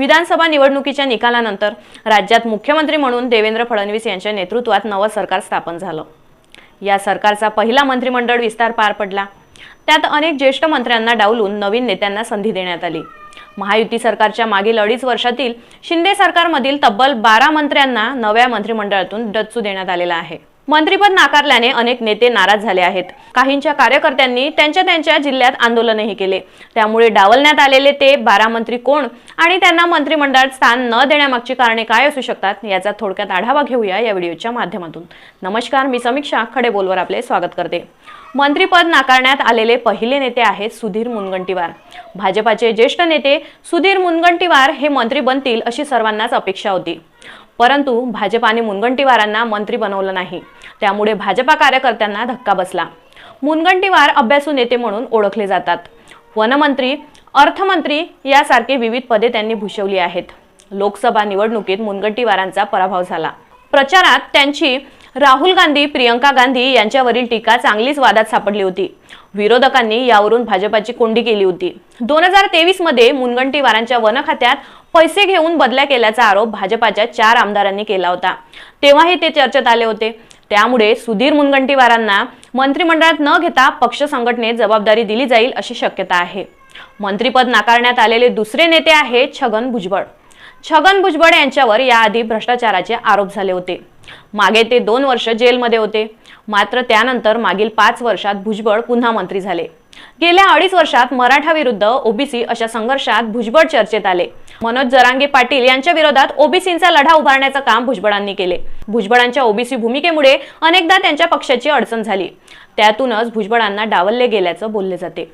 विधानसभा निवडणुकीच्या निकालानंतर राज्यात मुख्यमंत्री म्हणून देवेंद्र फडणवीस यांच्या नेतृत्वात नवं सरकार स्थापन झालं. या सरकारचा पहिला मंत्रिमंडळ विस्तार पार पडला. त्यात अनेक ज्येष्ठ मंत्र्यांना डावलून नवीन नेत्यांना संधी देण्यात आली. महायुती सरकारच्या मागील अडीच वर्षातील शिंदे सरकारमधील तब्बल बारा मंत्र्यांना नव्या मंत्रिमंडळातून डच्चू देण्यात आलेला आहे. मंत्रीपद नाकारल्याने अनेक नेते नाराज झाले आहेत. काहींच्या कार्यकर्त्यांनी त्यांच्या त्यांच्या जिल्ह्यात आंदोलनही केले. त्यामुळे डावलण्यात आलेले ते बारा मंत्री कोण आणि त्यांना मंत्रिमंडळात स्थान न देण्यामागची कारणे काय असू शकतात याचा थोडक्यात आढावा घेऊया या व्हिडिओच्या माध्यमातून. नमस्कार मी समीक्षा खडे बोलवर आपले स्वागत करते. मंत्रीपद नाकारण्यात आलेले पहिले नेते आहेत सुधीर मुनगंटीवार. भाजपाचे ज्येष्ठ नेते सुधीर मुनगंटीवार हे मंत्री बनतील अशी सर्वांनाच अपेक्षा होती. परंतु भाजपाने मुनगंटीवारांना मंत्री बनवलं नाही. त्यामुळे भाजपा कार्यकर्त्यांना धक्का बसला. मुनगंटीवार अभ्यासू नेते म्हणून ओळखले जातात. वनमंत्री अर्थमंत्री यासारखे विविध पदे त्यांनी भूषवली आहेत. लोकसभा निवडणुकीत मुनगंटीवारांचा पराभव झाला. प्रचारात त्यांची राहुल गांधी प्रियंका गांधी यांच्यावरील टीका चांगलीच वादात सापडली होती. विरोधकांनी यावरून भाजपाची कोंडी केली होती. दोन हजार तेवीसमध्ये मुनगंटीवारांच्या वन खात्यात पैसे घेऊन बदल्या केल्याचा आरोप भाजपाच्या चार आमदारांनी केला होता. तेव्हाही ते चर्चेत आले होते. त्यामुळे सुधीर मुनगंटीवारांना मंत्रिमंडळात न घेता पक्ष संघटनेत जबाबदारी दिली जाईल अशी शक्यता आहे. मंत्रिपद नाकारण्यात आलेले दुसरे नेते आहेत छगन भुजबळ. छगन भुजबळ यांच्यावर याआधी भ्रष्टाचाराचे आरोप झाले होते. मागे ते दोन वर्ष जेलमध्ये होते. मात्र त्यानंतर मागील पाच वर्षात भुजबळ पुन्हा मंत्री झाले. गेल्या अडीच वर्षात मराठा विरुद्ध ओबीसी अशा संघर्षात भुजबळ चर्चेत आले. मनोज जरांगे पाटील यांच्या विरोधात ओबीसींचा लढा उभारण्याचं काम भुजबळांनी केले. भुजबळांच्या ओबीसी भूमिकेमुळे अनेकदा त्यांच्या पक्षाची अडचण झाली. त्यातूनच भुजबळांना डावलले गेल्याचं बोलले जाते.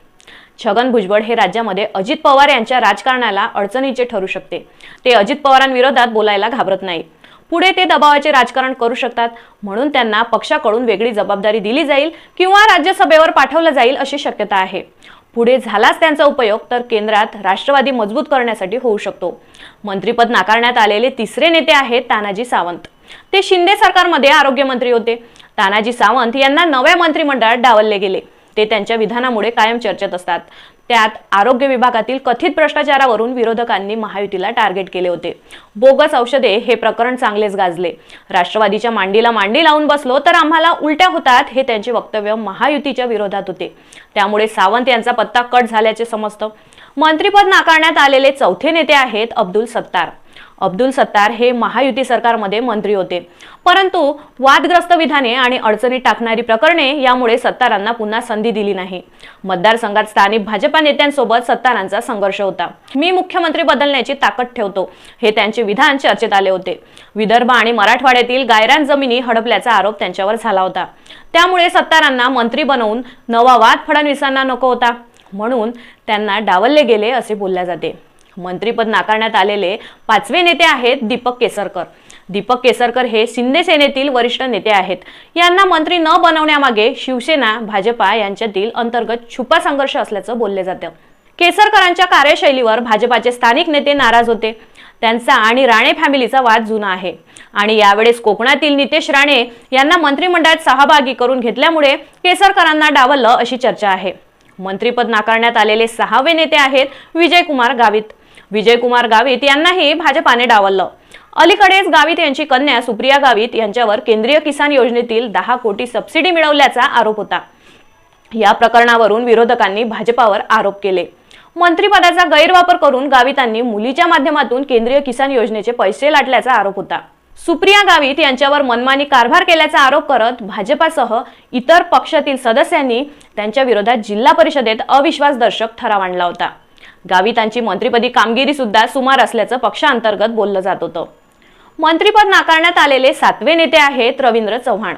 छगन भुजबळ हे राज्यामध्ये अजित पवार यांच्या राजकारणाला अडचणीचे ठरू शकते. ते अजित पवारांविरोधात बोलायला घाबरत नाही. पुढे ते दबावाचे राजकारण करू शकतात म्हणून त्यांना पक्षाकडून वेगळी जबाबदारी दिली जाईल किंवा राज्यसभेवर पाठवलं जाईल अशी शक्यता आहे. पुढे झालाच त्यांचा उपयोग तर केंद्रात राष्ट्रवादी मजबूत करण्यासाठी होऊ शकतो. मंत्रीपद नाकारण्यात आलेले तिसरे नेते आहेत तानाजी सावंत. ते शिंदे सरकारमध्ये आरोग्यमंत्री होते. तानाजी सावंत यांना नव्या मंत्रिमंडळात डावलले गेले. ते त्यांच्या विधानामुळे कायम चर्चेत असतात. त्यात आरोग्य विभागातील कथित भ्रष्टाचारावरून विरोधकांनी महायुतीला टार्गेट केले होते. बोगस औषधे हे प्रकरण चांगलेच गाजले. राष्ट्रवादीच्या मांडीला मांडी लावून बसलो तर आम्हाला उलट्या होतात हे त्यांचे वक्तव्य महायुतीच्या विरोधात होते. त्यामुळे सावंत यांचा पत्ता कट झाल्याचे समजतं. मंत्रिपद नाकारण्यात आलेले चौथे नेते आहेत अब्दुल सत्तार. अब्दुल सत्तार हे महायुती सरकारमध्ये मंत्री होते. परंतु वादग्रस्त विधाने आणि अडचणीत टाकणारी प्रकरणे यामुळे सत्तारांना पुन्हा संधी दिली नाही. मतदारसंघात स्थानिक भाजपा नेत्यांसोबत सत्तारांचा संघर्ष होता. मी मुख्यमंत्री बदलण्याची ताकद ठेवतो हे त्यांचे विधान चर्चेत आले होते. विदर्भ आणि मराठवाड्यातील गायरान जमिनी हडपल्याचा आरोप त्यांच्यावर झाला होता. त्यामुळे सत्तारांना मंत्री बनवून नवा वाद फडणवीसांना नको होता. म्हणून त्यांना डावलले गेले असे बोलले जाते. मंत्रीपद नाकारण्यात आलेले पाचवे नेते आहेत दीपक केसरकर. दीपक केसरकर हे शिंदे सेनेतील वरिष्ठ नेते आहेत. यांना मंत्री न बनवण्यामागे शिवसेना भाजपा यांच्यातील अंतर्गत छुपा संघर्ष असल्याचं बोलले जातं. केसरकरांच्या कार्यशैलीवर भाजपाचे स्थानिक नेते नाराज होते. त्यांचा आणि राणे फॅमिलीचा वाद जुना आहे. आणि यावेळेस कोकणातील नितेश राणे यांना मंत्रिमंडळात सहभागी करून घेतल्यामुळे केसरकरांना डावललं अशी चर्चा आहे. मंत्रीपद नाकारण्यात आलेले सहावे नेते आहेत विजयकुमार गावित. विजयकुमार गावित यांनाही भाजपाने डावललं. अलीकडेच गावित यांची कन्या सुप्रिया गावित यांच्यावर केंद्रीय किसान योजनेतील दहा कोटी सबसिडी मिळवल्याचा आरोप होता. या प्रकरणावरून विरोधकांनी भाजपावर आरोप केले. मंत्रिपदाचा गैरवापर करून गावितांनी मुलीच्या माध्यमातून केंद्रीय किसान योजनेचे पैसे लाटल्याचा आरोप होता. सुप्रिया गावित यांच्यावर मनमानी कारभार केल्याचा आरोप करत भाजपासह इतर पक्षातील सदस्यांनी त्यांच्या विरोधात जिल्हा परिषदेत अविश्वासदर्शक ठराव आणला होता. गावितांची मंत्रिपदी कामगिरी सुद्धा सुमार असल्याचं पक्षांतर्गत बोललं जात होतं. मंत्रीपद नाकारण्यात आलेले सातवे नेते आहेत रवींद्र चव्हाण.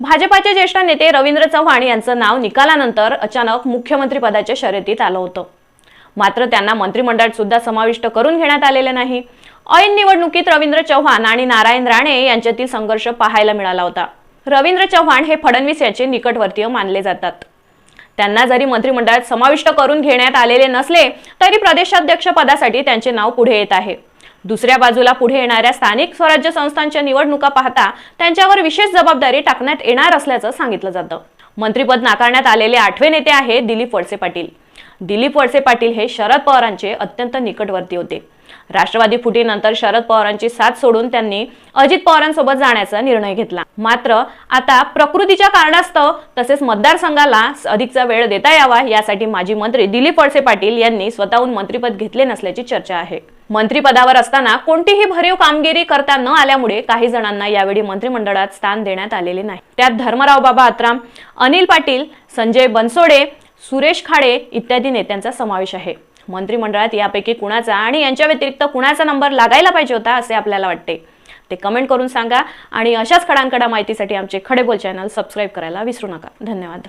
भाजपाचे ज्येष्ठ नेते रवींद्र चव्हाण यांचं नाव निकालानंतर अचानक मुख्यमंत्रीपदाच्या शर्यतीत आलं होतं. मात्र त्यांना मंत्रिमंडळात सुद्धा समाविष्ट करून घेण्यात आलेले नाही. ऐन निवडणुकीत रवींद्र चव्हाण आणि नारायण राणे यांच्यातील संघर्ष पाहायला मिळाला होता. रवींद्र चव्हाण हे फडणवीस यांचे निकटवर्तीय मानले जातात. त्यांना जरी मंत्रिमंडळात समाविष्ट करून घेण्यात आलेले नसले तरी प्रदेशाध्यक्ष पदासाठी त्यांचे नाव पुढे येत आहे. दुसऱ्या बाजूला पुढे येणाऱ्या स्थानिक स्वराज्य संस्थांच्या निवडणुका पाहता त्यांच्यावर विशेष जबाबदारी टाकण्यात येणार असल्याचं सांगितलं जातं. मंत्रीपद नाकारण्यात आलेले आठवे नेते आहेत दिलीप वळसे पाटील. दिलीप वळसे पाटील हे शरद पवारांचे अत्यंत निकटवर्ती होते. राष्ट्रवादी फुटीनंतर शरद पवारांची साथ सोडून त्यांनी अजित पवारांसोबत जाण्याचा निर्णय घेतला. मात्र आता प्रकृतीच्या कारणास्तव तसेच मतदारसंघाला अधिकचा वेळ देता यावा यासाठी माजी मंत्री दिलीप वळसे पाटील यांनी स्वतःहून मंत्रीपद घेतले नसल्याची चर्चा आहे. मंत्रिपदावर असताना कोणतीही भरीव कामगिरी करता न आल्यामुळे काही जणांना यावेळी मंत्रिमंडळात स्थान देण्यात आलेले नाही. त्यात धर्मराव बाबा आत्राम अनिल पाटील संजय बनसोडे सुरेश खाडे इत्यादी नेत्यांचा समावेश आहे. मंत्रिमंडळात यापैकी कुणाचा आणि यांच्या व्यतिरिक्त कुणाचा नंबर लागायला पाहिजे होता असे आपल्याला वाटते. ते कमेंट करून सांगा आणि अशाच खडांकडा माहितीसाठी आमचे खडेबोल चॅनल सबस्क्राईब करायला विसरू नका. धन्यवाद.